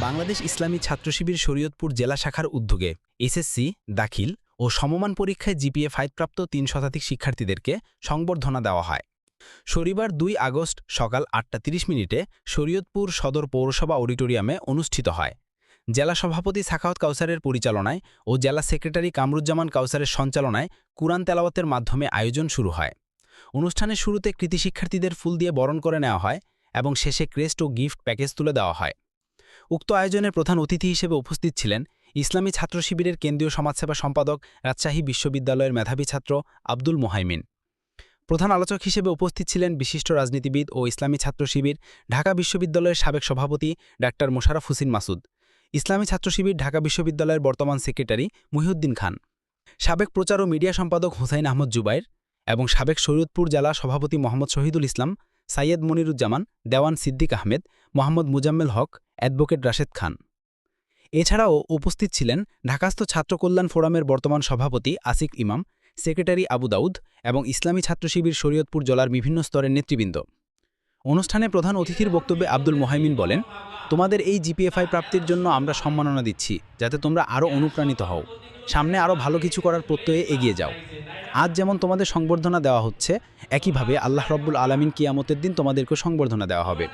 বাংলাদেশ ইসলামী ছাত্র শিবির শরীয়তপুর জেলা শাখার উদ্যোগে এসএসসি, দাখিল ও সমমান পরীক্ষায় জিপিএ ফাইভপ্রাপ্ত তিন শতাধিক শিক্ষার্থীদেরকে সংবর্ধনা দেওয়া হয়। শনিবার দুই আগস্ট সকাল আটটা তিরিশ মিনিটে শরীয়তপুর সদর পৌরসভা অডিটোরিয়ামে অনুষ্ঠিত হয়। জেলা সভাপতি সাখাওয়াত কাউসারের পরিচালনায় ও জেলা সেক্রেটারি কামরুজ্জামান কাউসারের সঞ্চালনায় কুরআন তেলাওয়াতের মাধ্যমে আয়োজন শুরু হয়। অনুষ্ঠানের শুরুতে কৃতি শিক্ষার্থীদের ফুল দিয়ে বরণ করে নেওয়া হয় এবং শেষে ক্রেস্ট ও গিফট প্যাকেজ তুলে দেওয়া হয়। উক্ত আয়োজনের প্রধান অতিথি হিসেবে উপস্থিত ছিলেন ইসলামী ছাত্র শিবিরের কেন্দ্রীয় সমাজসেবা সম্পাদক, রাজশাহী বিশ্ববিদ্যালয়ের মেধাবী ছাত্র আব্দুল মোহাইমিন। প্রধান আলোচক হিসেবে উপস্থিত ছিলেন বিশিষ্ট রাজনীতিবিদ ও ইসলামী ছাত্র শিবির ঢাকা বিশ্ববিদ্যালয়ের সাবেক সভাপতি ডাক্তার মোশারফ হুসিন মাসুদ, ইসলামী ছাত্র শিবির ঢাকা বিশ্ববিদ্যালয়ের বর্তমান সেক্রেটারি মহিউদ্দিন খান, সাবেক প্রচার ও মিডিয়া সম্পাদক হুসাইন আহমদ জুবাইর এবং সাবেক শরীয়তপুর জেলা সভাপতি মোহাম্মদ শহীদুল ইসলাম, সাইয়েদ মনিরুজ্জামান, দেওয়ান সিদ্দিক আহমেদ, মোহাম্মদ মুজাম্মেল হক, অ্যাডভোকেট রাশেদ খান। এছাড়াও উপস্থিত ছিলেন ঢাকাস্থ ছাত্র কল্যাণ ফোরামের বর্তমান সভাপতি আসিক ইমাম, সেক্রেটারি আবু দাউদ এবং ইসলামী ছাত্র শিবির শরীয়তপুর জেলার বিভিন্ন স্তরের নেতৃবৃন্দ। অনুষ্ঠানে প্রধান অতিথির বক্তব্যে আব্দুল মোহাইমিন বলেন, তোমাদের এই জিপিএফআই প্রাপ্তির জন্য আমরা সম্মাননা দিচ্ছি, যাতে তোমরা আরও অনুপ্রাণিত হও। সামনে আরও ভালো কিছু করার প্রত্যয়ে এগিয়ে যাও। আজ যেমন তোমাদের সংবর্ধনা দেওয়া হচ্ছে, একইভাবে আল্লাহ রব্বুল আলমিন কিয়ামতের দিন তোমাদেরকে সংবর্ধনা দেওয়া হবে।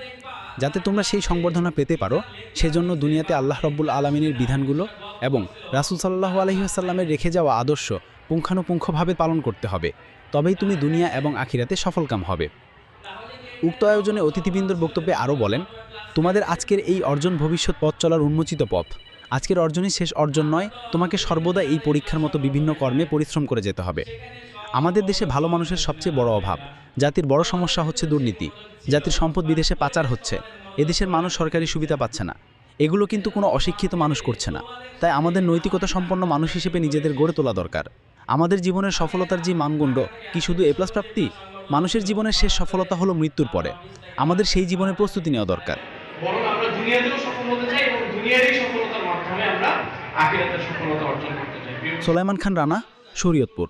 যাতে তোমরা সেই সংবর্ধনা পেতে পারো, সেজন্য দুনিয়াতে আল্লাহ রব্বুল আলমিনের বিধানগুলো এবং রাসুল সাল্লাহ আলহিহাসাল্লামের রেখে যাওয়া আদর্শ পুঙ্খানুপুঙ্খভাবে পালন করতে হবে। তবেই তুমি দুনিয়া এবং আখিরাতে সফলকাম হবে। উক্ত আয়োজনে অতিথিবৃন্দর বক্তব্যে আরও বলেন, তোমাদের আজকের এই অর্জন ভবিষ্যৎ পথ চলার উন্মোচিত পথ। আজকের অর্জনই শেষ অর্জন নয়, তোমাকে সর্বদা এই পরীক্ষার মতো বিভিন্ন কর্মে পরিশ্রম করে যেতে হবে। আমাদের দেশে ভালো মানুষের সবচেয়ে বড় অভাব, জাতির বড় সমস্যা হচ্ছে দুর্নীতি। জাতির সম্পদ বিদেশে পাচার হচ্ছে, এদেশের মানুষ সরকারি সুবিধা পাচ্ছে না। এগুলো কিন্তু কোনো অশিক্ষিত মানুষ করছে না। তাই আমাদের নৈতিকতা সম্পন্ন মানুষ হিসেবে নিজেদের গড়ে তোলা দরকার। আমাদের জীবনের সফলতার যে মানদণ্ড, কি শুধু এ প্লাস প্রাপ্তি? মানুষের জীবনের শেষ সফলতা হলো মৃত্যুর পরে। আমাদের সেই জীবনের প্রস্তুতি নেওয়া দরকার। বরং আমরা দুনিয়াতেও সফল হতে চাই এবং দুনিয়ারই সফলতার মাধ্যমে আমরা আখিরাতের সফলতা অর্জন করতে চাই। সুলাইমান খান রানা, শরীয়তপুর।